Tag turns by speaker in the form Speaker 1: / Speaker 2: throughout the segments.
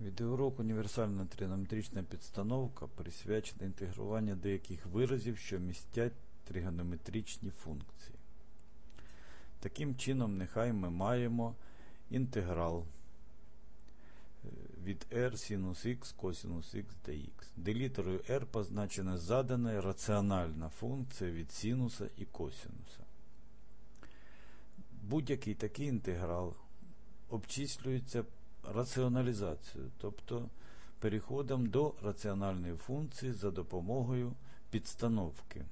Speaker 1: Відеоурок універсальна тригонометрична підстановка присвячена інтегруванню деяких виразів, що містять тригонометричні функції. Таким чином, нехай ми маємо інтеграл е, від r синус x косинус x dx, де літерою r позначена задана раціональна функція від синуса і косинуса. Будь-який такий інтеграл обчислюється раціоналізацією, тобто переходом до раціональної функції за допомогою підстановки.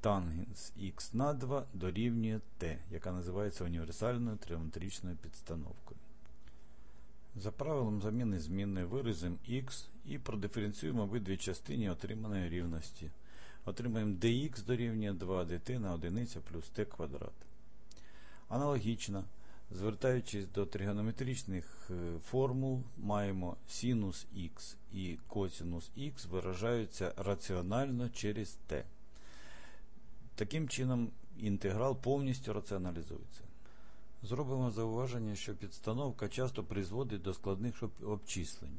Speaker 1: Тангенс х на 2 дорівнює t, яка називається універсальною тригонометричною підстановкою. За правилом заміни змінної виразимо x і продиференціюємо обидві частини отриманої рівності. Отримаємо dx дорівнює 2 dt на 1 плюс t квадрат. Аналогічно, звертаючись до тригонометричних е, формул, маємо синус х і косинус х виражаються раціонально через t. Таким чином, інтеграл повністю раціоналізується. Зробимо зауваження, що підстановка часто призводить до складних обчислень.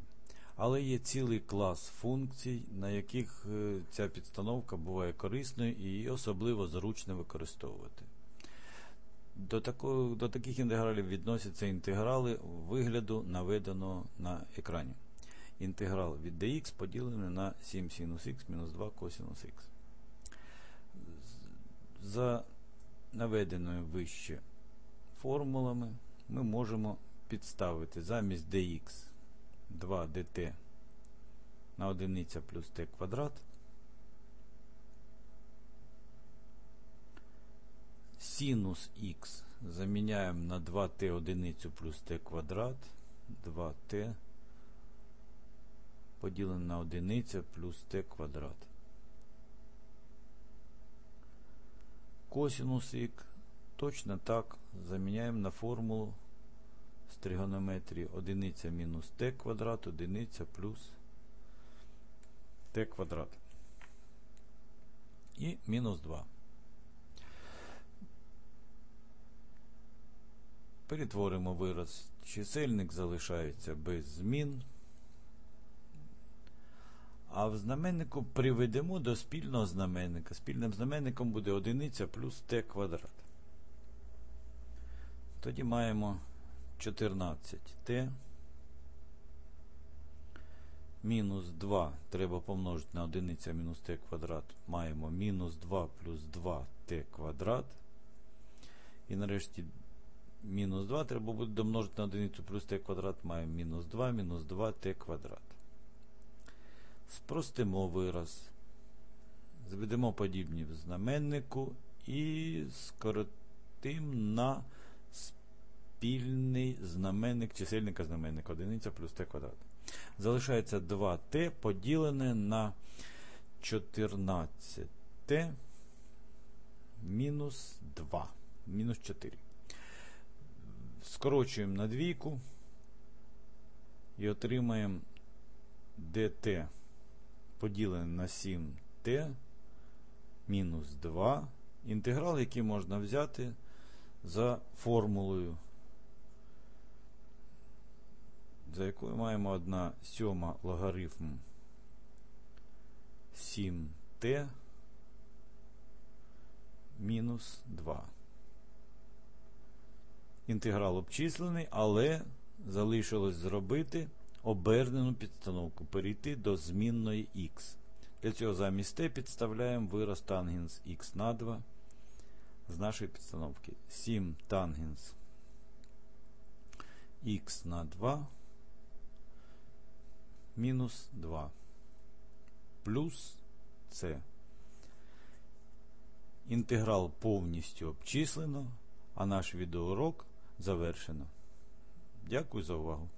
Speaker 1: Але є цілий клас функцій, на яких е, ця підстановка буває корисною і особливо зручно використовувати. До такого, до таких інтегралів відносяться інтеграли вигляду, наведеного на екрані. Інтеграл від dx поділений на 7 синус х мінус 2 косинус х. За наведеною вище формулами ми можемо підставити замість dx 2 dt на 1 плюс t квадрат. Синус х заміняємо на 2t одиницю плюс t квадрат. 2t поділене на 1 плюс t квадрат. Косинус х точно так заміняємо на формулу з тригонометрії 1 мінус t квадрат, 1 плюс t квадрат. І мінус 2. Перетворимо вираз. Чисельник залишається без змін. А в знаменнику приведемо до спільного знаменника. Спільним знаменником буде 1 плюс t квадрат. Тоді маємо 14t. Мінус 2 треба помножити на 1 мінус t квадрат. Маємо мінус 2 плюс 2t квадрат. І нарешті мінус 2 треба буде домножити на 1 плюс t квадрат. Маємо мінус 2 мінус 2t квадрат. Спростимо вираз. Зведемо подібні в знаменнику і скоротимо на спільний знаменник чисельника знаменника 1 плюс t квадрат. Залишається 2t поділене на 14t мінус 2. Мінус 4. Скорочуємо на двійку і отримаємо dt поділене на 7t мінус 2. Інтеграл, який можна взяти за формулою, за якою маємо 1 сьома логарифм 7t мінус 2. Інтеграл обчислений, але залишилось зробити обернену підстановку, перейти до змінної х. Для цього замість t підставляємо вираз тангенс х на 2 з нашої підстановки. 7 тангенс х на 2 мінус 2 плюс c. Інтеграл повністю обчислено, а наш відеоурок завершено. Дякую за увагу.